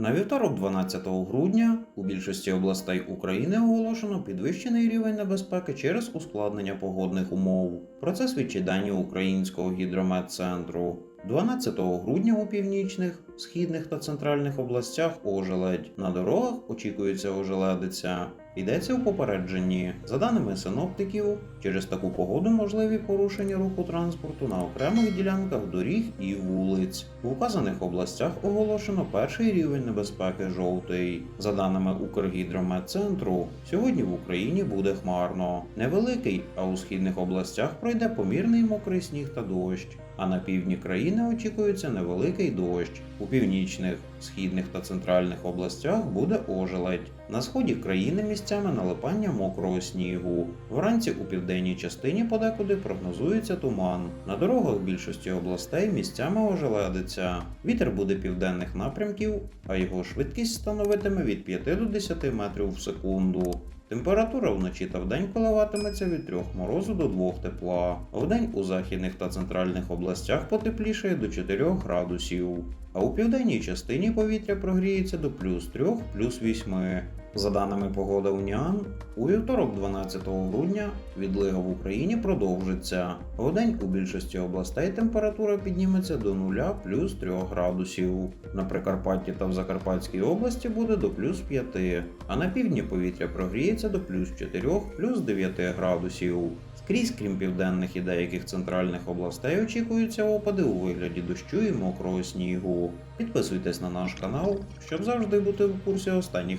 На вівторок, 12 грудня, у більшості областей України оголошено підвищений рівень небезпеки через ускладнення погодних умов. Про це свідчить дані Українського гідрометцентру. 12 грудня у північних, східних та центральних областях ожеледь. На дорогах очікується ожеледиця. Йдеться у попередженні. За даними синоптиків, через таку погоду можливі порушення руху транспорту на окремих ділянках доріг і вулиць. У вказаних областях оголошено перший рівень небезпеки жовтий. За даними Укргідрометцентру, сьогодні в Україні буде хмарно. Невеликий, а у східних областях пройде помірний мокрий сніг та дощ. А на півдні країни очікується невеликий дощ. У північних, східних та центральних областях буде ожеледь. На сході країни місцями налипання мокрого снігу. Вранці у південній частині подекуди прогнозується туман. На дорогах більшості областей місцями ожеледиться. Вітер буде південних напрямків, а його швидкість становитиме від 5 до 10 метрів в секунду. Температура вночі та вдень коливатиметься від 3 морозу до 2 тепла. Вдень у західних та центральних областях потеплішає до 4 градусів. А у південній частині повітря прогріється до плюс 3, плюс 8. За даними погоди Уніан, у вівторок 12 грудня відлига в Україні продовжиться. Вдень у більшості областей температура підніметься до 0 плюс 3 градусів. На Прикарпатті та в Закарпатській області буде до плюс 5, а на півдні повітря прогріється до плюс 4, плюс 9 градусів. Скрізь, крім південних і деяких центральних областей, очікуються опади у вигляді дощу і мокрого снігу. Підписуйтесь на наш канал, щоб завжди бути в курсі останніх